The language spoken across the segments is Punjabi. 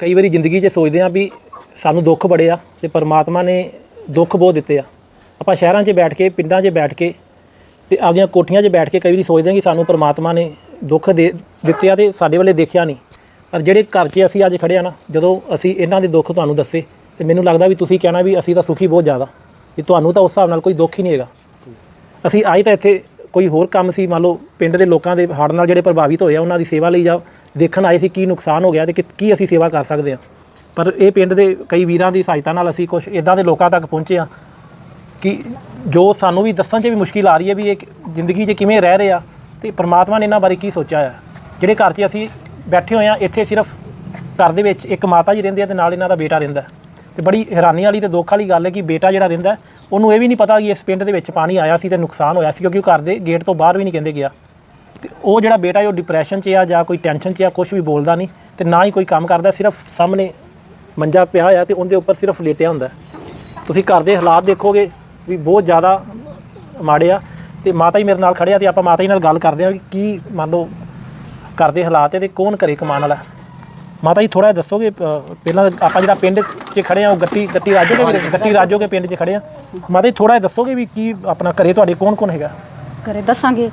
ਕਈ ਵਾਰੀ ਜ਼ਿੰਦਗੀ 'ਚ ਸੋਚਦੇ ਆ ਵੀ ਸਾਨੂੰ ਦੁੱਖ ਬੜੇ ਆ ਤੇ ਪਰਮਾਤਮਾ ਨੇ ਦੁੱਖ ਬਹੁਤ ਦਿੱਤੇ ਆ। ਆਪਾਂ ਸ਼ਹਿਰਾਂ 'ਚ ਬੈਠ ਕੇ, ਪਿੰਡਾਂ 'ਚ ਬੈਠ ਕੇ ਤੇ ਆਪਦੀਆਂ ਕੋਠੀਆਂ 'ਚ ਬੈਠ ਕੇ ਕਈ ਵਾਰੀ ਸੋਚਦੇ ਆ ਕਿ ਸਾਨੂੰ ਪਰਮਾਤਮਾ ਨੇ ਦੁੱਖ ਦੇ ਦਿੱਤੇ ਆ ਤੇ ਸਾਡੇ ਵੱਲੇ ਦੇਖਿਆ ਨਹੀਂ। ਪਰ ਜਿਹੜੇ ਘਰ 'ਚ ਅਸੀਂ ਅੱਜ ਖੜੇ ਆ ਨਾ, ਜਦੋਂ ਅਸੀਂ ਇਹਨਾਂ ਦੇ ਦੁੱਖ ਤੁਹਾਨੂੰ ਦੱਸੇ ਤੇ ਮੈਨੂੰ ਲੱਗਦਾ ਵੀ ਤੁਸੀਂ ਕਹਿਣਾ ਵੀ ਅਸੀਂ ਤਾਂ ਸੁਖੀ ਬਹੁਤ ਜ਼ਿਆਦਾ, ਵੀ ਤੁਹਾਨੂੰ ਤਾਂ ਉਸ ਹਿਸਾਬ ਨਾਲ ਕੋਈ ਦੁੱਖ ਹੀ ਨਹੀਂ ਹੈਗਾ। ਅਸੀਂ ਆਏ ਤਾਂ ਇੱਥੇ ਕੋਈ ਹੋਰ ਕੰਮ ਸੀ, ਮੰਨ ਲਓ ਪਿੰਡ ਦੇ ਲੋਕਾਂ ਦੇ ਹੜ੍ਹ ਨਾਲ ਜਿਹੜੇ ਪ੍ਰਭਾਵਿਤ ਹੋਏ ਆ, ਉਹਨਾਂ ਦੀ ਸੇਵਾ ਲਈ ਜਾਂ ਦੇਖਣ ਆਏ ਸੀ ਕੀ ਨੁਕਸਾਨ ਹੋ ਗਿਆ ਤੇ ਕਿ- ਕੀ ਅਸੀਂ ਸੇਵਾ ਕਰ ਸਕਦੇ ਹਾਂ। ਪਰ ਇਹ ਪਿੰਡ ਦੇ ਕਈ ਵੀਰਾਂ ਦੀ ਸਹਾਇਤਾ ਨਾਲ ਅਸੀਂ ਕੁਝ ਇਦਾਂ ਦੇ ਲੋਕਾਂ ਤੱਕ ਪਹੁੰਚੇ ਹਾਂ ਕਿ ਜੋ ਸਾਨੂੰ ਵੀ ਦੱਸਣ 'ਚ ਵੀ ਮੁਸ਼ਕਿਲ ਆ ਰਹੀ ਹੈ ਵੀ ਇਹ ਜ਼ਿੰਦਗੀ 'ਚ ਕਿਵੇਂ ਰਹਿ ਰਹੇ ਆ ਤੇ ਪ੍ਰਮਾਤਮਾ ਨੇ ਇਹਨਾਂ ਬਾਰੇ ਕੀ ਸੋਚਿਆ ਆ ਜਿਹੜੇ ਘਰ 'ਚ ਅਸੀਂ ਬੈਠੇ ਹੋਏ ਆ ਇੱਥੇ ਸਿਰਫ ਘਰ ਦੇ ਵਿੱਚ ਇੱਕ ਮਾਤਾ ਜੀ ਰਹਿੰਦੇ ਆ ਤੇ ਨਾਲ ਇਹਨਾਂ ਦਾ ਬੇਟਾ ਰਹਿੰਦਾ ਹੈ। ਤੇ ਬੜੀ ਹੈਰਾਨੀ ਵਾਲੀ ਤੇ ਦੁੱਖ ਵਾਲੀ ਗੱਲ ਹੈ ਕਿ ਬੇਟਾ ਜਿਹੜਾ ਰਹਿੰਦਾ ਹੈ, ਉਹਨੂੰ ਇਹ ਵੀ ਨਹੀਂ ਪਤਾ ਕਿ ਇਸ ਪਿੰਡ ਦੇ ਵਿੱਚ ਪਾਣੀ ਆਇਆ ਸੀ ਤੇ ਨੁਕਸਾਨ ਹੋਇਆ ਸੀ ਕਿਉਂਕਿ ਉਹ ਘਰ ਦੇ ਗੇਟ ਤੋਂ ਬਾਹਰ ਵੀ ਨਹੀਂ ਕਹਿੰਦੇ ਗਿਆ। ਤੇ ਉਹ ਜਿਹੜਾ ਬੇਟਾ ਹੈ, ਉਹ ਡਿਪਰੈਸ਼ਨ 'ਚ ਆ ਜਾਂ ਕੋਈ ਟੈਨਸ਼ਨ 'ਚ ਆ ਕੁਝ ਵੀ ਬੋਲਦਾ ਨਹੀਂ ਤੇ ਨਾ ਹੀ ਕੋਈ ਕੰਮ ਕਰਦਾ, ਸਿਰਫ ਸਾਹਮਣੇ ਮੰਜਾ ਪਿਆ ਹੋਇਆ ਤੇ ਉਹਦੇ ਉੱਪਰ ਸਿਰਫ ਲੇਟਿਆ ਹੁੰਦਾ। ਤੁਸੀਂ ਘਰ ਦੇ ਹਾਲਾਤ ਦੇਖੋਗੇ ਵੀ ਬਹੁਤ ਜ਼ਿਆਦਾ ਮਾੜੇ ਆ ਤੇ ਮਾਤਾ ਜੀ ਮੇਰੇ ਨਾਲ ਖੜੇ ਆ ਤੇ ਆਪਾਂ ਮਾਤਾ ਜੀ ਨਾਲ ਗੱਲ ਕਰਦੇ ਆ ਕਿ ਕੀ ਮੰਨ ਲਓ ਘਰ ਦੇ ਹਾਲਾਤ ਹੈ ਤੇ ਕੌਣ ਘਰੇ ਕਮਾਉਣ ਵਾਲਾ। ਮਾਤਾ ਜੀ ਥੋੜਾ ਦੱਸੋਗੇ ਪਹਿਲਾਂ ਆਪਾਂ ਜਿਹੜਾ ਪਿੰਡ 'ਚ ਖੜੇ ਆ, ਉਹ ਗੱਟੀ ਗੱਟੀ ਰਾਜੋਗੇ ਗੱਟੀ ਰਾਜੋਗੇ ਪਿੰਡ 'ਚ ਖੜੇ ਆ। ਮਾਤਾ ਜੀ ਥੋੜਾ ਦੱਸੋਗੇ ਵੀ ਕੀ ਆਪਣਾ ਘਰੇ ਤੁਹਾਡੇ ਕੌਣ ਕੌਣ ਹੈਗਾ? ਘਰੇ ਦੱਸਾਂਗੇ।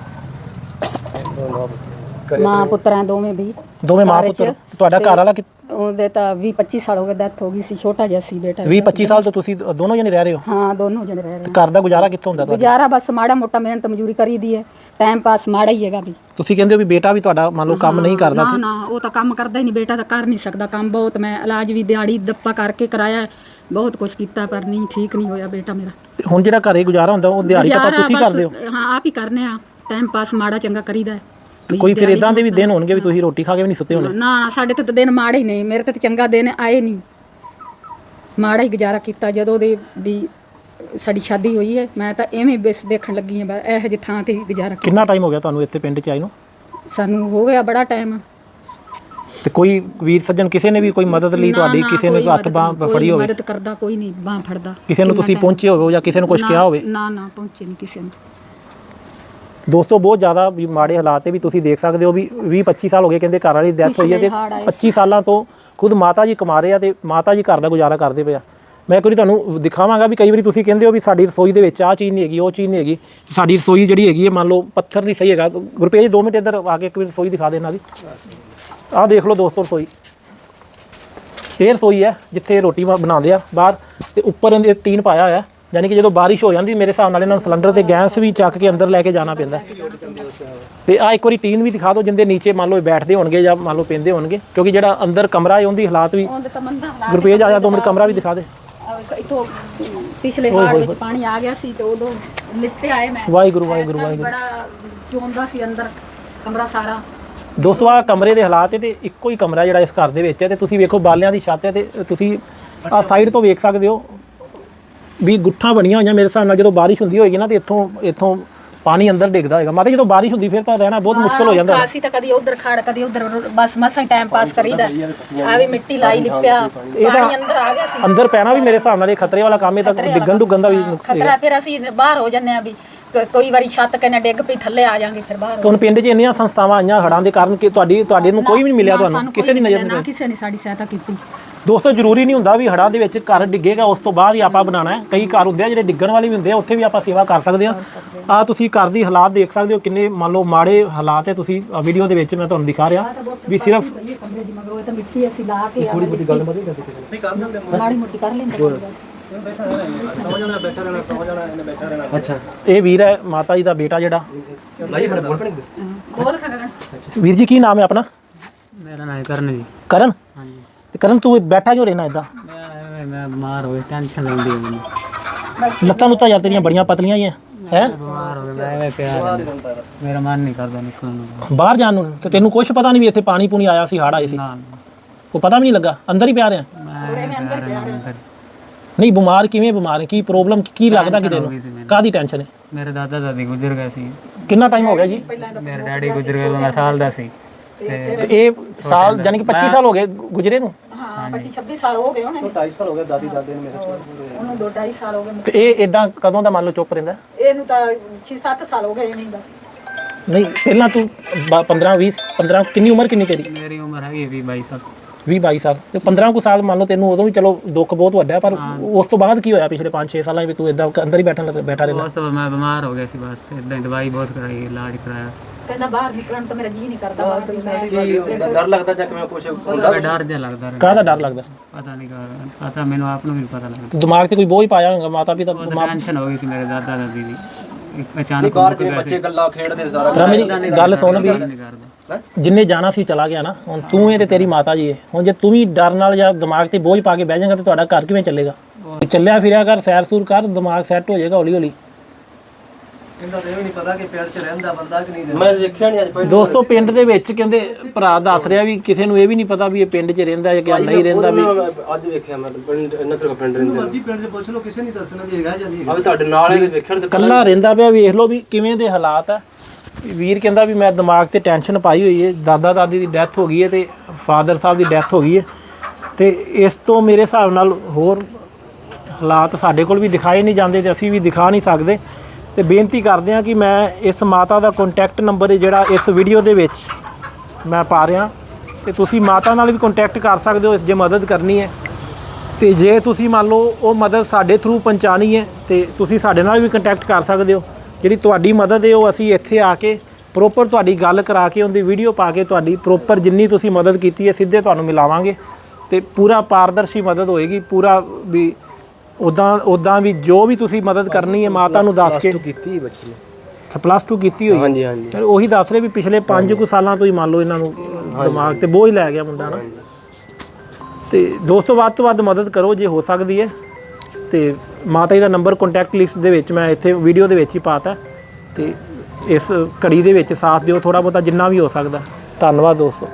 ਮਾਂ ਪੁੱਤਰਾਂ ਦੋਵੇਂ ਵੀ। ਦੋਵੇਂ ਮਾਂ ਪੁੱਤਰ। ਤੁਹਾਡਾ ਘਰ ਵਾਲਾ ਕਿ ਉਹਦੇ ਤਾਂ 20 25 ਸਾਲ ਹੋ ਗਏ ਡੈਥ ਹੋ ਗਈ ਸੀ ਛੋਟਾ ਜਿਹਾ ਸੀ ਬੇਟਾ 20 25 ਸਾਲ ਤੋਂ ਤੁਸੀਂ ਦੋਨੋਂ ਜਣੇ ਰਹਿ ਰਹੇ ਹੋ? ਹਾਂ ਦੋਨੋਂ ਜਣੇ ਰਹਿ ਰਹੇ ਤੇ ਘਰ ਦਾ ਗੁਜ਼ਾਰਾ ਕਿੱਥੋਂ ਹੁੰਦਾ ਹਾਂ ਤੁਹਾਡਾ? ਗੁਜ਼ਾਰਾ ਬਸ ਮਾੜਾ ਮੋਟਾ ਮਿਹਨਤ ਮਜ਼ਦੂਰੀ ਕਰੀਦੀ ਹੈ ਟਾਈਮ ਪਾਸ ਮਾੜਾ ਹੀ ਹੈਗਾ ਵੀ। ਤੁਸੀਂ ਕਹਿੰਦੇ ਹੋ ਵੀ ਬੇਟਾ ਵੀ ਤੁਹਾਡਾ ਮੰਨ ਲਓ ਕੰਮ ਨਹੀਂ ਕਰਦਾ ਨਾ ਨਾ ਉਹ ਤਾਂ ਕੰਮ ਕਰਦਾ ਹੀ ਨਹੀਂ ਬੇਟਾ ਤਾਂ ਕਰ ਨਹੀਂ ਸਕਦਾ ਕੰਮ ਬਹੁਤ। ਮੈਂ ਇਲਾਜ ਵੀ ਦਿਹਾੜੀ ਦੱਪਾ ਕਰਕੇ ਕਰਾਇਆ ਹੈ, ਬਹੁਤ ਕੁਝ ਕੀਤਾ ਪਰ ਨਹੀਂ ਠੀਕ ਨਹੀਂ ਹੋਇਆ ਬੇਟਾ ਮੇਰਾ। ਹੁਣ ਜਿਹੜਾ ਘਰੇ ਗੁਜ਼ਾਰਾ ਹੁੰਦਾ ਉਹ ਦਿਹਾੜੀ ਤਾਂ ਤੁਸੀਂ ਕਰਦੇ ਹੋ? ਹਾਂ ਆਪ ਹੀ ਕਰਨੇ ਆ। ਟਾਈਮ ਪਾਸ ਮਾੜਾ ਚੰਗਾ ਕਰੀਦਾ ਹੈ। ਤੇ ਕੋਈ ਫਿਰ ਇਦਾਂ ਦੇ ਵੀ ਦਿਨ ਹੋਣਗੇ ਵੀ ਤੁਸੀਂ ਰੋਟੀ ਖਾ ਕੇ ਵੀ ਨਹੀਂ ਸੁੱਤੇ ਹੋਣੇ? ਨਾ ਸਾਡੇ ਤੇ ਤਾਂ ਦਿਨ ਮਾੜੇ ਹੀ ਨਹੀਂ ਮੇਰੇ ਤੇ ਤਾਂ ਚੰਗਾ ਦਿਨ ਆਏ ਨਹੀਂ। ਮਾੜਾ ਹੀ ਗੁਜ਼ਾਰਾ ਕੀਤਾ ਜਦੋਂ ਦੇ ਵੀ ਸਾਡੀ ਸ਼ਾਦੀ ਹੋਈ ਹੈ ਮੈਂ ਤਾਂ ਐਵੇਂ ਬਿਸ ਦੇਖਣ ਲੱਗੀ ਹਾਂ ਬਸ ਇਹੋ ਜਿਹੀ ਥਾਂ ਤੇ ਹੀ ਗੁਜ਼ਾਰਾ ਕੀਤਾ। ਕਿੰਨਾ ਟਾਈਮ ਹੋ ਗਿਆ ਤੁਹਾਨੂੰ ਇੱਥੇ ਪਿੰਡ 'ਚ ਆਏ ਨੂੰ? ਸਾਨੂੰ ਹੋ ਗਿਆ ਬੜਾ ਟਾਈਮ ਤੇ ਕੋਈ ਵੀਰ ਸੱਜਣ ਕਿਸੇ ਨੇ ਵੀ ਕੋਈ ਮਦਦ ਲਈ ਤੁਹਾਡੀ? ਕਿਸੇ ਨੇ ਹੱਥ ਬਾਹ ਫੜੀ ਹੋਵੇ? ਮਦਦ ਕਰਦਾ ਕੋਈ ਨਹੀਂ ਬਾਹ ਫੜਦਾ। ਕਿਸੇ ਨੂੰ ਤੁਸੀਂ ਪਹੁੰਚੇ ਹੋਵੇ ਜਾਂ ਕਿਸੇ ਨੂੰ ਕੁਝ ਕਿਹਾ ਹੋਵੇ? ਨਾ ਨਾ ਪਹੁੰਚੇ ਨਹੀਂ ਕਿਸੇ ਨੂੰ। ਦੋਸਤੋ ਬਹੁਤ ਜ਼ਿਆਦਾ ਵੀ ਮਾੜੇ ਹਾਲਾਤ ਹੈ ਵੀ ਤੁਸੀਂ ਦੇਖ ਸਕਦੇ ਹੋ ਵੀ 20 25 ਸਾਲ ਹੋ ਗਏ ਕਹਿੰਦੇ ਘਰ ਵਾਲੀ ਡੈਥ ਹੋਈ ਹੈ ਤੇ ਪਿਛਲੇ ਹੜ੍ਹ ਆਏ 25 ਸਾਲਾਂ ਤੋਂ ਖੁਦ ਮਾਤਾ ਜੀ ਕਮਾ ਰਹੇ ਆ ਤੇ ਮਾਤਾ ਜੀ ਘਰ ਦਾ ਗੁਜ਼ਾਰਾ ਕਰਦੇ ਪਏ ਆ। ਮੈਂ ਵਾਰੀ ਤੁਹਾਨੂੰ ਦਿਖਾਵਾਂਗਾ ਵੀ ਕਈ ਵਾਰੀ ਤੁਸੀਂ ਕਹਿੰਦੇ ਹੋ ਵੀ ਸਾਡੀ ਰਸੋਈ ਦੇ ਵਿੱਚ ਆਹ ਚੀਜ਼ ਨਹੀਂ ਹੈਗੀ ਉਹ ਚੀਜ਼ ਨਹੀਂ ਹੈਗੀ। ਸਾਡੀ ਰਸੋਈ ਜਿਹੜੀ ਹੈਗੀ ਹੈ ਮੰਨ ਲਓ ਪੱਥਰ ਦੀ ਸਹੀ ਹੈਗਾ। ਗੁਰਪੇਜ 2 ਮਿੰਟ ਇੱਧਰ ਆ ਕੇ ਇੱਕ ਵਾਰੀ ਰਸੋਈ ਦਿਖਾ ਦੇ ਇਹਨਾਂ ਦੀ। ਆਹ ਦੇਖ ਲਓ ਦੋਸਤੋ ਰਸੋਈ। ਇਹ ਰਸੋਈ ਹੈ ਜਿੱਥੇ ਰੋਟੀ ਬਣਾਉਂਦੇ ਆ ਬਾਹਰ ਤੇ ਉੱਪਰ ਇਹਦੇ ਟੀਨ ਪਾਇਆ ਹੋਇਆ। ਯਾਨੀ ਕਿ ਜਦੋਂ ਬਾਰਿਸ਼ ਹੋ ਜਾਂਦੀ ਮੇਰੇ ਹਿਸਾਬ ਨਾਲ ਇਹਨਾਂ ਨੂੰ ਸਿਲੰਡਰ ਤੇ ਗੈਸ ਵੀ ਚੱਕ ਕੇ ਅੰਦਰ ਲੈ ਕੇ ਜਾਣਾ ਪੈਂਦਾ। ਤੇ ਆ ਇੱਕ ਵਾਰੀ ਟੀਨ ਵੀ ਦਿਖਾ ਦਿਓ ਜਿੰਦੇ ਨੀਚੇ ਮੰਨ ਲਓ ਇਹ ਬੈਠਦੇ ਹੋਣਗੇ ਜਾਂ ਮੰਨ ਲਓ ਪੈਂਦੇ ਹੋਣਗੇ ਕਿਉਂਕਿ ਜਿਹੜਾ ਅੰਦਰ ਕਮਰਾ ਹੈ ਉਹਦੀ ਹਾਲਾਤ ਵੀ ਉਹਦੇ ਤਾਂ ਮੰਦਾ ਹਾਲਾਤ ਗੁਰਪੇਜ ਆ ਜਾ ਦੋ ਮਿੰਟ ਕਮਰਾ ਵੀ ਦਿਖਾ ਦੇ। ਇਥੋਂ ਪਿਛਲੇ ਹਾੜ ਵਿੱਚ ਪਾਣੀ ਆ ਗਿਆ ਸੀ ਤੇ ਉਦੋਂ ਲਿੱਤੇ ਆਏ ਮੈਂ। ਵਾਹਿਗੁਰੂ ਵਾਹਿਗੁਰੂ ਵਾਹਿਗੁਰੂ। ਬੜਾ ਚੋਂਦਾ ਸੀ ਅੰਦਰ ਕਮਰਾ ਸਾਰਾ। ਦੋਸਤੋ ਆ ਕਮਰੇ ਦੇ ਹਾਲਾਤ ਹੈ ਤੇ ਇੱਕੋ ਹੀ ਕਮਰਾ ਜਿਹੜਾ ਇਸ ਘਰ ਦੇ ਵਿੱਚ ਹੈ ਤੇ ਤੁਸੀਂ ਵੇਖੋ ਬਾਲਿਆਂ ਦੀ ਛੱਤ ਹੈ ਤੇ ਤੁਸੀਂ ਆ ਸਾਈਡ ਤੋਂ ਵੇਖ ਸਕਦੇ ਹੋ ਵੀ ਗੁੱਠਾਂ ਬਣੀਆਂ ਹੋਈਆਂ ਮੇਰੇ ਹਿਸਾਬ ਨਾਲ ਜਦੋਂ ਬਾਰਿਸ਼ ਹੁੰਦੀ ਹੋਏਗੀ ਨਾ ਤੇ ਇੱਥੋਂ ਇੱਥੋਂ ਪਾਣੀ ਅੰਦਰ ਡਿੱਗਦਾ ਹੋਏਗਾ। ਮਾਤਾ ਜਦੋਂ ਬਾਰਿਸ਼ ਹੁੰਦੀ ਫਿਰ ਤਾਂ ਰਹਿਣਾ ਬਹੁਤ ਮੁਸ਼ਕਲ ਹੋ ਜਾਂਦਾ ਕਾਸੀ ਤਾਂ ਕਦੀ ਉਧਰ ਖੜ ਕਦੀ ਉਧਰ ਬਸ ਮਸਾਂ ਟਾਈਮ ਪਾਸ ਕਰੀਦਾ। ਆ ਵੀ ਮਿੱਟੀ ਲਾਈ ਲਿਪਿਆ। ਪਾਣੀ ਅੰਦਰ ਆ ਗਿਆ ਸੀ। ਅੰਦਰ ਪੈਣਾ ਵੀ ਮੇਰੇ ਹਿਸਾਬ ਨਾਲ ਇਹ ਖਤਰੇ ਵਾਲਾ ਕੰਮ ਹੈ ਤਾਂ ਡਿੱਗਣ ਦੁੱਗਣ ਦਾ ਵੀ ਖਤਰਾ। ਫਿਰ ਅਸੀਂ ਬਾਹਰ ਹੋ ਜੰਨੇ ਆ ਵੀ ਕੋਈ ਵਾਰੀ ਛੱਤ ਕਹਿੰਨੇ ਡਿੱਗ ਪਈ ਥੱਲੇ ਆ ਜਾਾਂਗੇ ਫਿਰ ਬਾਹਰ ਹੁਣ ਪਿੰਡ 'ਚ ਇੰਨੀਆਂ ਸੰਸਥਾਵਾਂ ਆਈਆਂ ਹੜਾਂ ਦੇ ਕਾਰਨ ਕਿ ਤੁਹਾਡੀ ਤੁਹਾਡੇ ਨੂੰ ਕੋਈ ਵੀ ਨਹੀਂ ਮਿਲਿਆ ਤੁਹਾਨੂੰ ਕਿਸੇ ਦੀ ਨਜ਼ਰ ਨਾ ਕਿਸੇ ਨੇ ਸਾਡੀ ਸਹਾਇਤਾ ਕੀਤੀ। ਦੋਸਤੋ ਜ਼ਰੂਰੀ ਨਹੀਂ ਹੁੰਦਾ ਵੀ ਹੜਾਂ ਦੇ ਵਿੱਚ ਘਰ ਡਿੱਗੇਗਾ ਉਸ ਤੋਂ ਬਾਅਦ ਹੀ ਆਪਾਂ ਬਣਾਉਣਾ ਹੈ। ਕਈ ਘਰ ਹੁੰਦੇ ਆ ਜਿਹੜੇ ਡਿੱਗਣ ਵਾਲੇ ਵੀ ਹੁੰਦੇ ਆ ਉੱਥੇ ਵੀ ਆਪਾਂ ਸੇਵਾ ਕਰ ਸਕਦੇ ਆ ਆ ਤੁਸੀਂ ਘਰ ਦੀ ਹਾਲਾਤ ਦੇਖ ਸਕਦੇ ਹੋ ਕਿੰਨੇ ਮੰਨ ਲਓ ਮਾੜੇ ਹਾਲਾਤ ਹੈ। ਤੁਸੀਂ ਵੀਡੀਓ ਦੇ ਵਿੱਚ ਮੈਂ ਤੁਹਾਨੂੰ ਦਿਖਾ ਰਿਹਾ ਵੀ ਸਿਰਫ ਕਮਰੇ ਦੀ ਮਗਰੋਂ ਇਹ ਤਾਂ ਮਿੱਟੀ ਅਸੀਂ ਲਾ ਕੇ ਥੋੜੀ ਬਹੁਤੀ ਗੱਲ ਮਾੜੀ। ਮੋਟੀ ਕਰ ਲੈਂਦੇ ਅੱਛਾ। ਇਹ ਵੀਰ ਹੈ ਮਾਤਾ ਜੀ ਦਾ ਬੇਟਾ ਜਿਹੜਾ। ਵੀਰ ਜੀ ਕੀ ਨਾਮ ਹੈ ਆਪਣਾ? ਮੇਰਾ ਨਾਮ ਕਰਨ ਜੀ। ਕਰਨ? ਤੇ ਕਰਨ ਤੂੰ ਬੈਠਾ ਕਿਉਂ ਰਹਿਣਾ ਇਦਾਂ? ਮੈਂ ਐਵੇਂ- ਮੈਂ ਬਿਮਾਰ ਹੋ ਗਿਆ ਟੈਨਸ਼ਨ ਲੈਂਦੀ ਹੈ ਮੈਨੂੰ। ਲੱਤਾਂ ਲੁੱਤਾਂ ਜਾਂ ਤੇਰੀਆਂ ਬੜੀਆਂ ਪਤਲੀਆਂ ਹੀ ਹੈ? ਹੈ ਬਿਮਾਰ ਹੋ ਗਿਆ ਮੈਂ ਐਵੇਂ ਪਿਆ ਰਹਿੰਦਾ। ਮੇਰਾ ਮਨ ਨਹੀਂ ਕਰਦਾ ਨਿਕਲਣ ਨੂੰ। ਬਾਹਰ ਜਾਣ ਨੂੰ ਤੇ ਤੈਨੂੰ ਕੁਝ ਪਤਾ ਨਹੀਂ ਵੀ ਇੱਥੇ ਪਾਣੀ ਪੂਣੀ ਆਇਆ ਸੀ ਹੜ੍ਹ ਆਏ ਸੀ। ਨਾ ਉਹ ਪਤਾ ਵੀ ਨਹੀਂ ਲੱਗਾ ਅੰਦਰ ਹੀ ਪਿਆ ਰਿਹਾ। ਮੈਂ ਐਵੇਂ ਪਿਆ ਰਹਿੰਦਾ ਅੰਦਰ। ਨਹੀਂ ਬਿਮਾਰ ਕਿਵੇਂ ਬਿਮਾਰ ਹੈ? ਕੀ ਪ੍ਰੋਬਲਮ ਕੀ ਲੱਗਦਾ ਕਿ ਹੋ ਗਈ ਤੈਨੂੰ ਮੈਨੂੰ। ਕਾਦੀ ਟੈਨਸ਼ਨ ਹੈ? ਮੇਰੇ ਦਾਦਾ ਦਾਦੀ ਗੁਜ਼ਰ ਗਏ ਸੀ। ਕਿੰਨਾ ਟਾਈਮ ਹੋ ਗਿਆ ਜੀ? ਮੇਰੇ ਡੈਡੀ ਗੁਜ਼ਰ ਗਏ ਮੈਂ ਸਾਲ ਦਾ ਸੀ। ਤੇ ਇਹ ਸਾਲ ਯਾਨੀ ਕਿ 25 ਸਾਲ ਹੋ ਗਏ ਗੁਜਰੇ ਨੂੰ? ਹਾਂ 25 26 ਸਾਲ ਹੋ ਗਏ ਹੋਣੇ। 2.5 ਸਾਲ ਹੋ ਗਏ ਦਾਦੀ ਦਾਦੇ ਨੇ ਮੇਰੇ ਉਹਨੂੰ 2.5 ਸਾਲ ਹੋ ਗਏ। ਤੇ ਇਹ ਇਦਾਂ ਕਦੋਂ ਦਾ ਮੰਨ ਲਓ ਚੁੱਪ ਰਹਿੰਦਾ? ਇਹਨੂੰ ਤਾਂ 6-7 ਸਾਲ ਹੋ ਗਏ ਨਹੀਂ ਬਸ। ਨਹੀਂ ਪਹਿਲਾਂ ਤੂੰ 15 20 15 ਕਿੰਨੀ ਉਮਰ ਕਿੰਨੀ ਤੇਰੀ? ਮੇਰੀ ਉਮਰ ਹੈਗੀ 20 22 ਸਾਲ। 20 22 ਸਾਲ। ਤੇ 15 ਕੁ ਸਾਲ ਮੰਨ ਲਓ ਤੈਨੂੰ ਉਦੋਂ ਵੀ ਚਲੋ ਦੁੱਖ ਬਹੁਤ ਵੱਡਾ ਪਰ ਉਸ ਤੋਂ ਬਾਅਦ ਕੀ ਹੋਇਆ ਪਿਛਲੇ 5 6 ਸਾਲਾਂ ਵਿੱਚ ਵੀ ਤੂੰ ਇਦਾਂ ਅੰਦਰ ਹੀ ਬੈਠਾ ਬੈਠਾ ਰਹਿੰਦਾ? ਉਸ ਤੋਂ ਬਾਅਦ ਮੈਂ ਬਿਮਾਰ ਹੋ ਗਿਆ ਸੀ ਬਸ। ਇਦਾਂ ਦਵਾਈ ਬਹੁਤ ਕਰਾਈ ਇਲਾਜ ਕਰਾਇਆ। ਕਹਿੰਦਾ ਬਾਹਰ ਨਿਕਲਣ ਤੋਂ ਮੇਰਾ ਜੀ ਨਹੀਂ ਕਰਦਾ ਬਾਹਰ ਵੀ ਮੈਂ ਡਰ ਲੱਗਦਾ ਜਾਂ ਕਿਵੇਂ ਕੁਝ ਉਹਦਾ ਡਰ ਜਿਹਾ ਲੱਗਦਾ ਰਹਿੰਦਾ। ਕਾਹਦਾ ਡਰ ਲੱਗਦਾ? ਪਤਾ ਨਹੀਂ ਕਾ ਪਤਾ ਮੈਨੂੰ ਆਪ ਨੂੰ ਵੀ ਨੀ ਪਤਾ ਲੱਗਦਾ। ਦਿਮਾਗ ਤੇ ਕੋਈ ਬੋਝ ਪਾਇਆ ਹੋਵੇਗਾ ਮਾਤਾ ਪਿਤਾ ਉਹ ਤਾਂ ਟੈਨਸ਼ਨ ਹੋ ਗਈ ਸੀ ਮੇਰੇ ਦਾਦਾ ਦਾਦੀ ਦੀ। ਇੱਕ ਅਚਾਨਕ ਬਾਹਰ ਜਿਵੇਂ ਬੱਚੇ ਗੱਲਾਂ ਖੇਡਦੇ ਸਾਰਾ ਪਰ ਮੇਰੀ ਗੱਲ ਸੁਣ ਵੀ ਨਹੀਂ ਕਰਦਾ। ਜਿੰਨੇ ਜਾਣਾ ਸੀ ਚਲਾ ਗਿਆ ਨਾ ਹੁਣ ਤੂੰ ਇਹ ਤੇ ਤੇਰੀ ਮਾਤਾ ਜੀ ਹੈ। ਹੁਣ ਜੇ ਤੂੰ ਵੀ ਡਰ ਨਾਲ ਜਾਂ ਦਿਮਾਗ ਤੇ ਬੋਝ ਪਾ ਕੇ ਬਹਿ ਜਾਏਗਾ ਤੇ ਤੁਹਾਡਾ ਘਰ ਕਿਵੇਂ ਚੱਲੇਗਾ? ਚੱਲਿਆ ਫਿਰਿਆ ਕਰ ਸੈਰ ਸੂਰ ਕਰ ਦਿਮਾਗ ਸੈੱਟ ਹੋ ਜਾਏਗਾ ਹੌਲੀ ਹੌਲੀ ਇਹਦਾ ਤਾਂ ਇਹ ਵੀ ਨਹੀਂ ਪਤਾ ਕਿ ਪਿੰਡ 'ਚ ਰਹਿੰਦਾ ਬੰਦਾ ਕਿ ਨਹੀਂ ਮੈਂ ਦੇਖਿਆ ਨਹੀਂ ਅੱਜ ਪਹਿਲਾਂ ਦੋਸਤੋ ਪਿੰਡ ਦੇ ਵਿੱਚ ਕਹਿੰਦੇ ਭਰਾ ਦੱਸ ਰਿਹਾ ਵੀ ਕਿਸੇ ਨੂੰ ਇਹ ਵੀ ਨਹੀਂ ਪਤਾ ਵੀ ਇਹ ਪਿੰਡ 'ਚ ਰਹਿੰਦਾ ਹੈ ਕਿ ਨਹੀਂ ਰਹਿੰਦਾ ਵੀ। ਅੱਜ ਵੇਖਿਆ ਮੈਂ ਪਿੰਡ ਇਹਨਾਂ ਤੋਂ ਪਿੰਡ ਰਹਿੰਦੇ ਮਰਜ਼ੀ ਪਿੰਡ 'ਚ ਪੁੱਛ ਲਓ ਕਿਸੇ ਨਹੀਂ ਦੱਸਣਾ ਵੀ ਹੈਗਾ ਜਾਂ ਨਹੀਂ ਆ ਵੀ ਤੁਹਾਡੇ ਨਾਲ ਇਹਦੇ ਵੇਖਣ ਤੇ ਕੱਲਾ ਰਹਿੰਦਾ ਪਿਆ ਵੇਖ ਲਓ ਵੀ ਕਿਵੇਂ ਦੇ ਹਾਲਾਤ ਆ। ਵੀਰ ਕਹਿੰਦਾ ਵੀ ਮੈਂ ਦਿਮਾਗ ਤੇ ਟੈਨਸ਼ਨ ਪਾਈ ਹੋਈ ਹੈ ਦਾਦਾ ਦਾਦੀ ਦੀ ਡੈਥ ਹੋ ਗਈ ਹੈ ਤੇ ਫਾਦਰ ਸਾਹਿਬ ਦੀ ਡੈਥ ਹੋ ਗਈ ਹੈ ਤੇ ਇਸ ਤੋਂ ਮੇਰੇ ਹਿਸਾਬ ਨਾਲ ਹੋਰ ਹਾਲਾਤ ਸਾਡੇ ਕੋਲ ਵੀ ਦਿਖਾਏ ਨਹੀਂ ਜਾਂਦੇ ਤੇ ਅਸੀਂ ਵੀ ਦਿਖਾ ਨਹੀਂ ਸਕਦੇ। ਤੇ ਬੇਨਤੀ ਕਰਦੇ ਹਾਂ ਕਿ ਮੈਂ ਇਸ ਮਾਤਾ ਦਾ ਕੰਟੈਕਟ ਨੰਬਰ ਜਿਹੜਾ ਇਸ ਵੀਡੀਓ ਦੇ ਵਿੱਚ ਮੈਂ ਪਾ ਰਿਹਾ। ਤੇ ਤੁਸੀਂ ਮਾਤਾ ਨਾਲ ਵੀ ਕੰਟੈਕਟ ਕਰ ਸਕਦੇ ਹੋ ਜੇ ਮਦਦ ਕਰਨੀ ਹੈ। ਤੇ ਜੇ ਤੁਸੀਂ ਮੰਨ ਲਓ ਉਹ ਮਦਦ ਸਾਡੇ ਥਰੂ ਪਹੁੰਚਾਣੀ ਹੈ, ਤੇ ਤੁਸੀਂ ਸਾਡੇ ਨਾਲ ਵੀ ਕੰਟੈਕਟ ਕਰ ਸਕਦੇ ਹੋ। ਜਿਹੜੀ ਤੁਹਾਡੀ ਮਦਦ ਹੈ, ਉਹ ਅਸੀਂ ਇੱਥੇ ਆ ਕੇ ਪ੍ਰੋਪਰ ਤੁਹਾਡੀ ਗੱਲ ਕਰਾ ਕੇ, ਉਹਦੀ ਵੀਡੀਓ ਪਾ ਕੇ ਤੁਹਾਡੀ ਪ੍ਰੋਪਰ ਜਿੰਨੀ ਤੁਸੀਂ ਮਦਦ ਕੀਤੀ ਹੈ, ਸਿੱਧੇ ਤੁਹਾਨੂੰ ਮਿਲਾਵਾਂਗੇ। ਤੇ ਪੂਰਾ ਪਾਰਦਰਸ਼ੀ ਮਦਦ ਹੋਏਗੀ, ਪੂਰਾ ਵੀ ਉਦਾਂ ਉਦਾਂ ਵੀ ਜੋ ਵੀ ਤੁਸੀਂ ਮਦਦ ਕਰਨੀ ਹੈ ਮਾਤਾ ਨੂੰ ਦੱਸ ਕੇ। ਕੀਤੀ ਬੱਚੇ ਨੇ। ਪਲੱਸ 2 ਕੀਤੀ ਹੋਈ। ਹਾਂਜੀ ਹਾਂਜੀ। ਫਿਰ ਉਹੀ ਦੱਸ ਰਹੇ ਵੀ ਪਿਛਲੇ 5 ਕੁ ਸਾਲਾਂ ਤੋਂ ਹੀ ਮੰਨ ਲਓ ਇਹਨਾਂ ਨੂੰ ਦਿਮਾਗ ਤੇ ਬੋਝ ਲੈ ਗਿਆ ਮੁੰਡਾ ਨਾ। ਤੇ ਦੋਸਤੋ ਵੱਧ ਤੋਂ ਵੱਧ ਮਦਦ ਕਰੋ ਜੇ ਹੋ ਸਕਦੀ ਹੈ। ਤੇ ਮਾਤਾ ਜੀ ਦਾ ਨੰਬਰ ਕੰਟੈਕਟ ਲਿਸਟ ਦੇ ਵਿੱਚ ਮੈਂ ਇੱਥੇ ਵੀਡੀਓ ਦੇ ਵਿੱਚ ਹੀ ਪਾਤਾ। ਤੇ ਇਸ ਘੜੀ ਦੇ ਵਿੱਚ ਸਾਥ ਦਿਓ ਥੋੜਾ ਬਹੁਤਾ ਜਿੰਨਾ ਵੀ ਹੋ ਸਕਦਾ। ਧੰਨਵਾਦ ਦੋਸਤੋ।